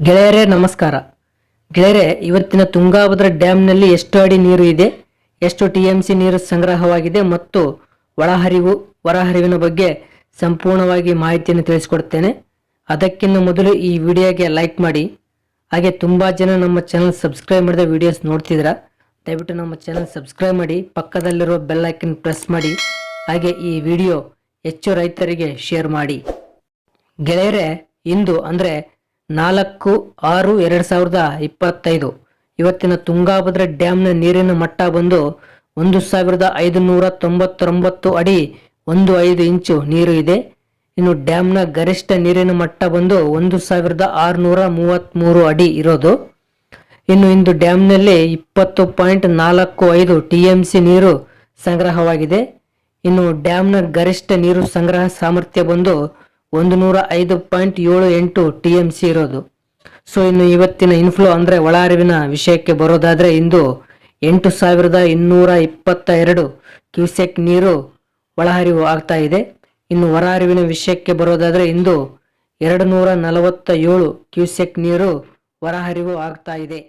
ಗೆಳೆಯರೇ, ನಮಸ್ಕಾರ. ಗೆಳೆಯರೆ, ಇವತ್ತಿನ ತುಂಗಾಭದ್ರಾ ಡ್ಯಾಮ್ನಲ್ಲಿ ಎಷ್ಟು ಅಡಿ ನೀರು ಇದೆ, ಎಷ್ಟು ಟಿ ಎಂ ಸಿ ನೀರು ಸಂಗ್ರಹವಾಗಿದೆ ಮತ್ತು ಒಳಹರಿವು, ಹೊರಹರಿವಿನ ಬಗ್ಗೆ ಸಂಪೂರ್ಣವಾಗಿ ಮಾಹಿತಿಯನ್ನು ತಿಳಿಸಿಕೊಡ್ತೇನೆ. ಅದಕ್ಕಿಂತ ಮೊದಲು ಈ ವಿಡಿಯೋಗೆ ಲೈಕ್ ಮಾಡಿ. ಹಾಗೆ ತುಂಬ ಜನ ನಮ್ಮ ಚಾನಲ್ ಸಬ್ಸ್ಕ್ರೈಬ್ ಮಾಡಿದ ವಿಡಿಯೋಸ್ ನೋಡ್ತಿದ್ರ ದಯವಿಟ್ಟು ನಮ್ಮ ಚಾನಲ್ ಸಬ್ಸ್ಕ್ರೈಬ್ ಮಾಡಿ ಪಕ್ಕದಲ್ಲಿರೋ ಬೆಲ್ ಪ್ರೆಸ್ ಮಾಡಿ, ಹಾಗೆ ಈ ವಿಡಿಯೋ ಹೆಚ್ಚು ರೈತರಿಗೆ ಶೇರ್ ಮಾಡಿ. ಗೆಳೆಯರೆ, ಇಂದು ಅಂದರೆ ನಾಲ್ಕು, ಆರು, ಎರಡು ಸಾವಿರದ ಇಪ್ಪತ್ತೈದು. ಇವತ್ತಿನ ತುಂಗಾಭದ್ರಾ ಡ್ಯಾಮ್ನ ನೀರಿನ ಮಟ್ಟ ಬಂದು ಒಂದು ಸಾವಿರದ ಐದುನೂರ ತೊಂಬತ್ತೊಂಬತ್ತು ಅಡಿ ಒಂದು ಐದು ಇಂಚು ನೀರು ಇದೆ. ಇನ್ನು ಡ್ಯಾಮ್ನ ಗರಿಷ್ಠ ನೀರಿನ ಮಟ್ಟ ಬಂದು ಒಂದು ಸಾವಿರದ ಆರುನೂರ ಮೂವತ್ತ್ಮೂರು ಅಡಿ ಇರೋದು. ಇನ್ನು ಇಂದು ಡ್ಯಾಮ್ನಲ್ಲಿ ಇಪ್ಪತ್ತು ಪಾಯಿಂಟ್ ನಾಲ್ಕು ಐದು ಟಿ ಎಂ ಸಿ ನೀರು ಸಂಗ್ರಹವಾಗಿದೆ. ಇನ್ನು ಡ್ಯಾಮ್ನ ಗರಿಷ್ಠ ನೀರು ಸಂಗ್ರಹ ಸಾಮರ್ಥ್ಯ ಬಂದು ಒಂದು ನೂರ ಐದು ಪಾಯಿಂಟ್ ಏಳು ಎಂಟು ಟಿ ಎಂ ಸಿ ಇರೋದು. ಸೊ ಇನ್ನು ಇವತ್ತಿನ ಇನ್ಫ್ಲೋ ಅಂದರೆ ಒಳಹರಿವಿನ ವಿಷಯಕ್ಕೆ ಬರೋದಾದರೆ ಇಂದು ಎಂಟು ಸಾವಿರದ ಇನ್ನೂರ ಇಪ್ಪತ್ತ ಎರಡು ಕ್ಯೂಸೆಕ್ ನೀರು ಒಳಹರಿವು ಆಗ್ತಾ ಇದೆ. ಇನ್ನು ಹೊರಹರಿವಿನ ವಿಷಯಕ್ಕೆ ಬರೋದಾದರೆ ಇಂದು ಎರಡು ನೂರ ನಲವತ್ತ ಏಳು ಕ್ಯೂಸೆಕ್ ನೀರು ಹೊರಹರಿವು ಆಗ್ತಾ ಇದೆ.